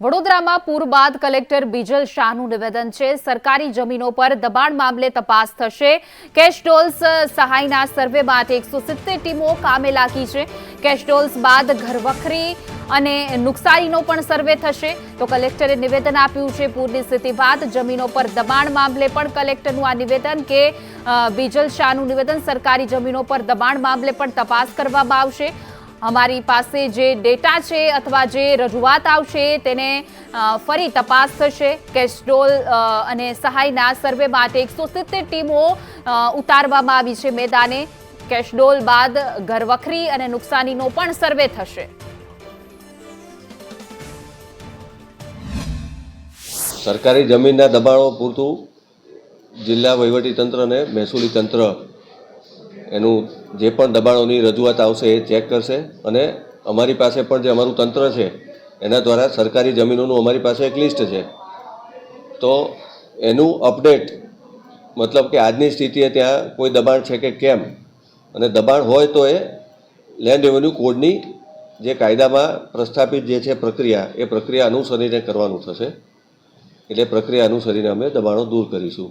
વડોદરામાં પૂર બાદ કલેક્ટર બીજલ શાહનું નિવેદન છે. સરકારી જમીનો પર દબાણ મામલે તપાસ થશે. કેશડોલ્સ સહાયના સર્વે માટે એકસો ટીમો કામે લાગી છે. કેશડોલ્સ બાદ ઘરવખરી અને નુકસાનીનો પણ સર્વે થશે. તો કલેક્ટરે નિવેદન આપ્યું છે પૂરની સ્થિતિ બાદ જમીનો પર દબાણ મામલે પણ કલેક્ટરનું આ નિવેદન કે બીજલ શાહનું નિવેદન સરકારી જમીનો પર દબાણ મામલે પણ તપાસ કરવામાં આવશે. અમારી પાસે જે ડેટા છે અથવા જે રજૂઆત આવશે તેને ફરી તપાસ થશે. કેસ્ટ્રોલ અને સહાયના સર્વે માટે એકસો સિત્તેર ટીમો ઉતારવામાં આવી છે મેદાને. કેશડોલ બાદ ઘરવખરી અને નુકસાનીનો પણ સર્વે થશે. સરકારી જમીનના દબાણો પૂરતું જિલ્લા વહીવટી તંત્રને મહેસૂલી તંત્ર એનું જે પણ દબાણોની રજૂઆત આવશે એ ચેક કરશે અને અમારી પાસે પણ જે અમારું તંત્ર છે, એના દ્વારા સરકારી જમીનોનું અમારી પાસે એક લિસ્ટ છે. તો એનું અપડેટ, મતલબ કે આજની સ્થિતિએ ત્યાં કોઈ દબાણ છે કે કેમ? અને દબાણ હોય તો એ લેન્ડ રેવન્યુ કોડની જે કાયદામાં પ્રસ્થાપિત જે છે પ્રક્રિયા, એ પ્રક્રિયા અનુસરીને કરવાનું થશે. એટલે પ્રક્રિયા અનુસરીને અમે દબાણો દૂર કરીશું.